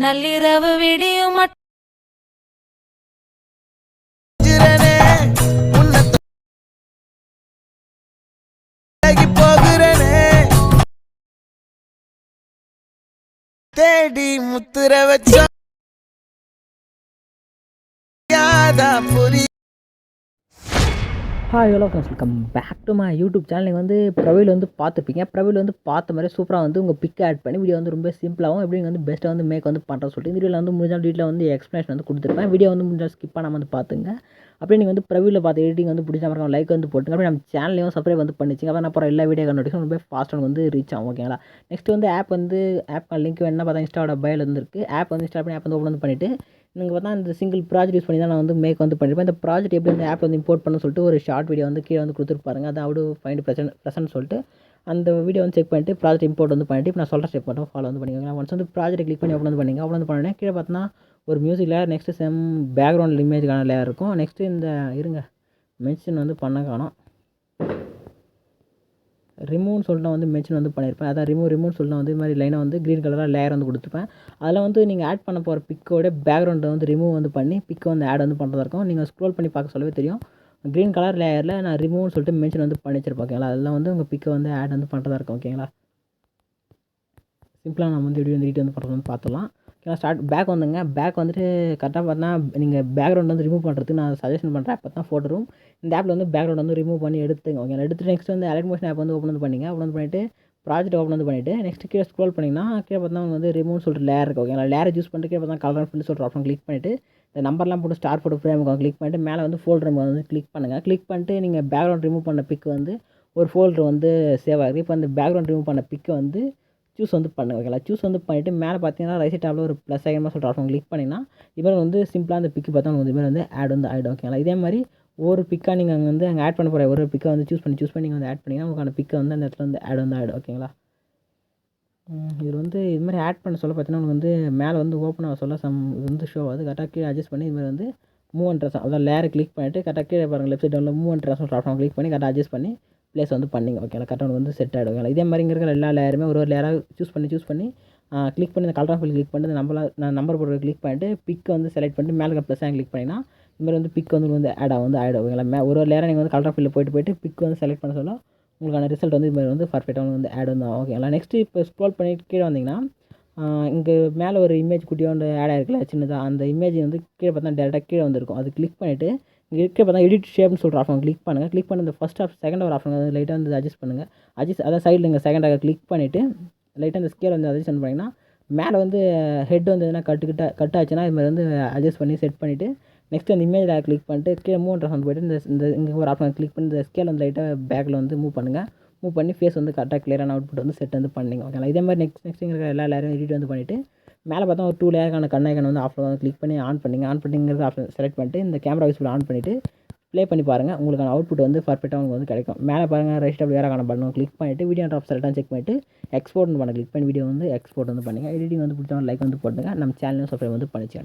நள்ளிரவு விடியும் தேடி முத்துற வச்சா புரிய hi hello friends welcome back to my YouTube channel நீங்கள் வந்து ப்ரொவைல் வந்து பார்த்துப்பீங்க ப்ரொவைல் வந்து பார்த்த மாதிரி சூப்பராக வந்து உங்கள் பிக் ஆட் பண்ணி வீடியோ வந்து ரொம்ப சிம்பிளாகவும் எப்படி வந்து பெஸ்ட்டாக வந்து மேக் வந்து பண்ணுறது சொல்லிட்டு இந்த வீடியோவில் வந்து முடிஞ்சால் வீட்டில் வந்து எக்ஸ்ப்ளனேஷன் வந்து கொடுத்துருப்பேன். வீடியோ வந்து முடிஞ்சால் ஸ்கிப் பண்ணாமல் வந்து பார்த்துங்க. அப்படியே நீங்கள் வந்து ப்ரொவைல் பார்த்து எடிட்டிங் வந்து பிடிச்ச மாதிரி லைக் வந்து போட்டுங்க. அப்படியே நம்ம சேனலையும் சப்ஸ்கிரைப் வந்து பண்ணிச்சிங்க. அப்புறம் நான் அப்புறம் எல்லா வீடியோ நோட்டிஃபிகேஷன் ரொம்ப ஃபாஸ்ட்டாக வந்து ரீச் ஆகும். ஓகேங்களா நெக்ஸ்ட் வந்து ஆப் வந்து ஆப் லிங்க் வேணுன்னா பார்த்தா இன்ஸ்டாவோட பயில் வந்து ஆப் வந்து இன்ஸ்டால் பண்ணி ஆப் வந்து ஓப்பன் வந்து பண்ணிவிட்டு நீங்கள் பார்த்தா இந்த சிங்கிள் ப்ராஜெக்ட் யூஸ் பண்ணி தான் நான் வந்து மேக் வந்து பண்ணியிருப்பேன் இந்த ப்ராஜெக்ட் எப்படி இந்த ஆப் வந்து இம்போர்ட் பண்ண சொல்லிட்டு ஒரு ஷார்ட் வீடியோ வந்து கீழே வந்து கொடுத்துருப்பாருங்க அது அவ்வளோ ஃபைண்ட் ப்ரெசன்ட் ப்ரெசன்ட் சொல்லிட்டு அந்த வீடியோ வந்து செக் பண்ணிட்டு ப்ராஜெக்ட் இம்போர்ட் வந்து பண்ணிட்டு இப்போ நான் சொல்கிற ஸ்டெப் மட்டும் ஃபாலோ வந்து பண்ணிக்கோங்க. ஒன்ஸ் வந்து ப்ராஜெக்ட் கிளிக் பண்ணி ஓப்பன் வந்து பண்ணிங்க ஓப்பன் வந்து பண்ணோடனே கீழே பார்த்தீங்கன்னா ஒரு மியூசிக் லேயர் நெக்ஸ்ட்டு செம் பேக்ரவுண்ட் இமேஜ்க்கான லேயர் இருக்கும். நெக்ஸ்ட்டு இந்த இருங்க மென்ஷன் வந்து பண்ண காணும். ரிமூவ்னு சொல்லிட்டு நான் வந்து மென்ஷன் வந்து பண்ணியிருப்பேன். அதான் ரிமூவ் ரிமூவ் சொல்லிட்டு நான் வந்து இது மாதிரி லைனாக வந்து க்ரீன் கலராக லேயர் வந்து கொடுத்துருப்பேன் அதில் வந்து நீங்கள் ஆட் பண்ண போகிற பிக்கோட பேக்ரவுண்டை வந்து ரிமூவ் வந்து பண்ணி பிக்கை வந்து ஆட் வந்து பண்ணுறதா இருக்கும். நீங்கள் ஸ்க்ரோல் பண்ணி பார்க்க சொல்லவே தெரியும். க்ரீன் கலர் லேயரில் நான் ரிமூவ்னு சொல்லிட்டு மென்ஷன் வந்து பண்ணி வச்சிருப்பேன் ஓகேங்களா அதெல்லாம் வந்து உங்கள் பிக்கை வந்து ஆட் வந்து பண்ணுறதா இருக்கும் ஓகேங்களா சிம்பிளாக நம்ம வந்து எப்படி வந்து எடிட் வந்து பண்ணுறது வந்து பார்த்துலாம் ஓகேவா ஸ்டார்ட் பேக் வந்துங்க பேக் வந்துட்டு கரெக்டாக பார்த்தா நீங்கள் பேக்ரவுண்ட் வந்து ரிமூவ் பண்ணுறதுக்கு நான் சஜஷன் பண்ணுறேன் அப்போ தான் ஃபோட்டோ ரூம் இந்த ஆப்பில் வந்து பேக்ரவுண்ட் வந்து ரிமூவ் பண்ணி எடுத்துங்க ஓகே எடுத்துட்டு நெக்ஸ்ட் வந்து அலைட் மோஷன் ஆப் வந்து ஓப்பன் வந்து பண்ணிங்க. ஓப்பன் வந்து பண்ணிவிட்டு ப்ராஜெக்ட் ஓப்பன் வந்து பண்ணிவிட்டு நெக்ஸ்ட் கீழே ஸ்க்ரோல் பண்ணிங்கன்னா கீழே பார்த்தா வந்து ரிமூவ் சொல்லிட்டு லேர் இருக்குது ஓகேங்களா லேயர் யூஸ் பண்ணிட்டு கீழே பார்த்தா கலர் பண்ணி சொல்கிற ஆப்ஷன் கிளிக் பண்ணிவிட்டு இந்த நம்பர்லாம் போட்டு ஸ்டார் போட்டு ஃப்ரேம் கிளிக் பண்ணிட்டு மேலே வந்து ஃபோல்டர் வந்து கிளிக் பண்ணுங்கள் கிளிக் பண்ணிட்டு நீங்கள் பேக்ரவுண்ட் ரிமூவ் பண்ண பிக் வந்து ஒரு ஃபோல்டர் வந்து சேவ் ஆகுது. இப்போ அந்த பேக்ரவுண்ட் ரிமூவ் பண்ண பிக்கை வந்து சூஸ் வந்து பண்ணுங்க ஓகேங்களா சூஸ் வந்து பண்ணிவிட்டு மேலே பார்த்தீங்கன்னா ரைட் சைட் ஒரு ப்ளஸ் ஐக்கமாக சொல்கிற ஆப்ஷன் கிளிக் பண்ணிங்கன்னா இது வந்து சிம்பிளாக அந்த பிக்கு பார்த்தா உங்களுக்கு இது மாதிரி வந்து ஆட் வந்து ஆகிடும் ஓகேங்களா இதே மாதிரி ஒரு பிக்காக நீங்கள் அங்கே வந்து அங்கே ஆட் பண்ண போகிற ஒரு பிக்கை வந்து சூஸ் பண்ணி சூஸ் பண்ணி நீங்கள் வந்து ஆட் பண்ணிங்கன்னா உங்களுக்கான பிக்கை வந்து அந்த இடத்துல வந்து ஆட் வந்து ஆகிடும் ஓகேங்களா இது வந்து இது மாதிரி ஆட் பண்ண சொல்ல பார்த்தீங்கன்னா உங்களுக்கு வந்து மேலே வந்து ஓப்பன் ஆக சொல்ல சம் இது வந்து ஷோ ஆகுது. கரெக்டாக கீழே அட்ஜஸ்ட் பண்ணி இது மாதிரி வந்து மூவ் அண்ட் ட்ரெஸ் அதான் லேயர் கிளிக் பண்ணிவிட்டு கரெக்டாக கீழே பாருங்கள் லெஃப்ட் சைடில் move and dress option click பண்ணி கரெக்டாக அட்ஜஸ்ட் பண்ணி ப்ளேஸ் வந்து பண்ணிங்க. ஓகேங்களா கரெக்டாக வந்து செட் ஆகிடும் இதே மாதிரி இங்கே இருக்கிற எல்லா லேயருமே ஒரு ஒரு லேயராக சூஸ் பண்ணி சூஸ் பண்ணி கிளிக் பண்ணி இந்த கலர் ஆஃபில் கிளிக் பண்ணிட்டு இந்த நம்பர் நான் நம்பர் போட்டு கிளிக் பண்ணிட்டு பிக் வந்து செலக்ட் பண்ணிட்டு மேலே ப்ளஸ் கிளிக் பண்ணிங்கன்னா இந்த மாதிரி வந்து பிக் வந்து வந்து ஆட் ஆகும் வந்து ஆட் ஓகேங்களா மே ஒரு ஒரு லேயராக நீங்கள் வந்து கலர் ஆஃபில் போயிட்டு போயிட்டு பிக் வந்து செலக்ட் பண்ண சொல்ல உங்களுக்கான ரிசல்ட் வந்து இதுமாதிரி வந்து பர்ஃபெக்டாக வந்து ஆட் வந்து ஆகும். ஓகேங்களா நெக்ஸ்ட்டு இப்போ ஸ்க்ரோல் பண்ணிட்டு கீழே வந்தீங்கன்னா இங்கே மேலே ஒரு இமேஜ் குட்டியோண்டு ஆட் ஆயிருக்குல்ல சின்னதாக அந்த இமேஜ் வந்து கீழே பார்த்தா டேரெக்டாக கீழே வந்திருக்கும். அது கிளிக் பண்ணிவிட்டு இங்கே இருக்க பார்த்தா எடிட் ஷேப்னு சொல்கிற ஆப்ஷன் கிளிக் பண்ணுங்கள் கிளிக் பண்ணி இந்த ஃபஸ்ட் ஆஃப் செகண்ட் ஒரு ஆப்ஷன் வந்து லைட்டாக வந்து அட்ஜஸ்ட் பண்ணுங்கள் அட்ஜஸ்ட் அதான் சைடில் இங்கே ஆக கிளிக் பண்ணிவிட்டு லைட்டாக அந்த ஸ்கேல் வந்து அட்ஜஸ்ட் பண்ணிங்கன்னா மேலே வந்து ஹெட் வந்து எதனா கட்டுக்கிட்ட கட் ஆச்சுன்னா இது மாதிரி வந்து அட்ஜஸ்ட் பண்ணி செட் பண்ணிவிட்டு நெக்ஸ்ட் அந்த இமேஜில் கிளிக் பண்ணிட்டு கீழே மூணு ட்ரெஸ் போய்ட்டு இந்த இந்த இங்கே ஒரு ஆப்ஷன் கிளிக் பண்ணி இந்த ஸ்கேல் வந்து லைட்டாக பேக்கில் வந்து மூவ் பண்ணுங்கள் மூவ் பண்ணி ஃபேஸ் வந்து கரெக்டாக கிளியரான அவுட்புட் வந்து செட் வந்து பண்ணிங்க. ஓகேங்களா இதே மாதிரி நெக்ஸ்ட் நெக்ஸ்ட் இருக்கிற எல்லா லேயரும் எடிட் வந்து பண்ணிவிட்டு மேலே பார்த்தா ஒரு டூ லேயருக்கான கண்ணாய்க்கன் வந்து ஆஃப் வந்து கிளிக் பண்ணி ஆன் பண்ணிங்க. ஆன் பண்ணிங்கிறது ஆப்ஷன் செலக்ட் பண்ணிட்டு இந்த கேமரா யூஸ்ஃபுல் ஆன் பண்ணிவிட்டு ப்ளே பண்ணி பாருங்கள் உங்களுக்கான அவுட்புட் வந்து பர்ஃபெக்டாக உங்களுக்கு வந்து கிடைக்கும். மேலே பாருங்கள் ரைட் ஸ்டெப் வேறான கிளிக் பண்ணிவிட்டு வீடியோ ட்ராப் செலக்டாக செக் பண்ணிவிட்டு எக்ஸ்போர்ட் பண்ண கிளிக் பண்ணி வீடியோ வந்து எக்ஸ்போர்ட் வந்து பண்ணுங்கள் எடிட்டிங் வந்து பிடிச்சவங்க லைக் வந்து போட்டுங்க. நம்ம சேனலும் சப்ஸ்கிரைப் வந்து பண்ணிச்சு